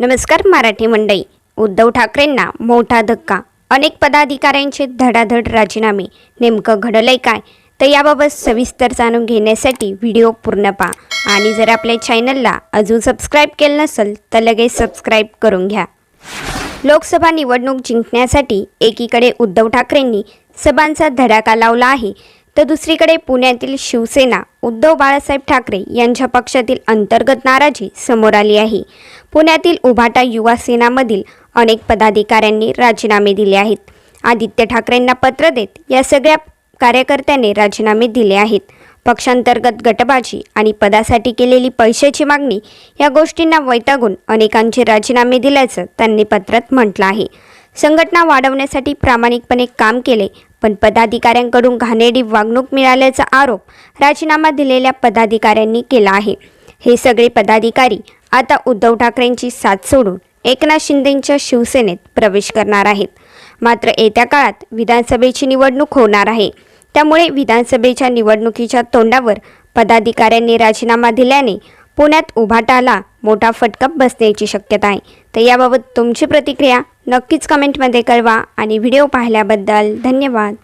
नमस्कार मराठी मंडळी. उद्धव ठाकरेंना मोठा धक्का. अनेक पदाधिकाऱ्यांचे धडाधड राजीनामे. नेमकं घडलंय काय? तर याबाबत सविस्तर जाणून घेण्यासाठी व्हिडिओ पूर्ण पहा. आणि जर आपल्या चॅनलला अजून सबस्क्राईब केलं नसेल तर लगेच सबस्क्राईब करून घ्या. लोकसभा निवडणूक जिंकण्यासाठी एकीकडे उद्धव ठाकरेंनी सभांचा धडाका लावला आहे तर दुसरीकडे पुण्यातील शिवसेना उद्धव बाळासाहेब ठाकरे यांच्या पक्षातील अंतर्गत नाराजी समोर आली आहे. पुण्यातील उभाटा युवा सेनामधील अनेक पदाधिकाऱ्यांनी राजीनामे दिले आहेत. आदित्य ठाकरेंना पत्र देत या सगळ्या कार्यकर्त्यांनी राजीनामे दिले आहेत. पक्षांतर्गत गटबाजी आणि पदासाठी केलेली पैशाची मागणी या गोष्टींना वैतागून अनेकांचे राजीनामे दिल्याचं त्यांनी पत्रात म्हटलं आहे. संघटना वाढवण्यासाठी प्रामाणिकपणे काम केले पण पदाधिकाऱ्यांकडून घाणेरडी वागणूक मिळाल्याचा आरोप राजीनामा दिलेल्या पदाधिकाऱ्यांनी केला आहे. हे सगळे पदाधिकारी आता उद्धव ठाकरेंची साथ सोडून एकनाथ शिंदेंच्या शिवसेनेत प्रवेश करणार आहेत. मात्र येत्या काळात विधानसभेची निवडणूक होणार आहे. त्यामुळे विधानसभेच्या निवडणुकीच्या तोंडावर पदाधिकाऱ्यांनी राजीनामा दिल्याने पुण्यात उभाटाला मोठा फटका बसण्याची शक्यता आहे. तर याबाबत तुमची प्रतिक्रिया नक्कीच कमेंटमध्ये कळवा आणि व्हिडिओ पाहिल्याबद्दल धन्यवाद.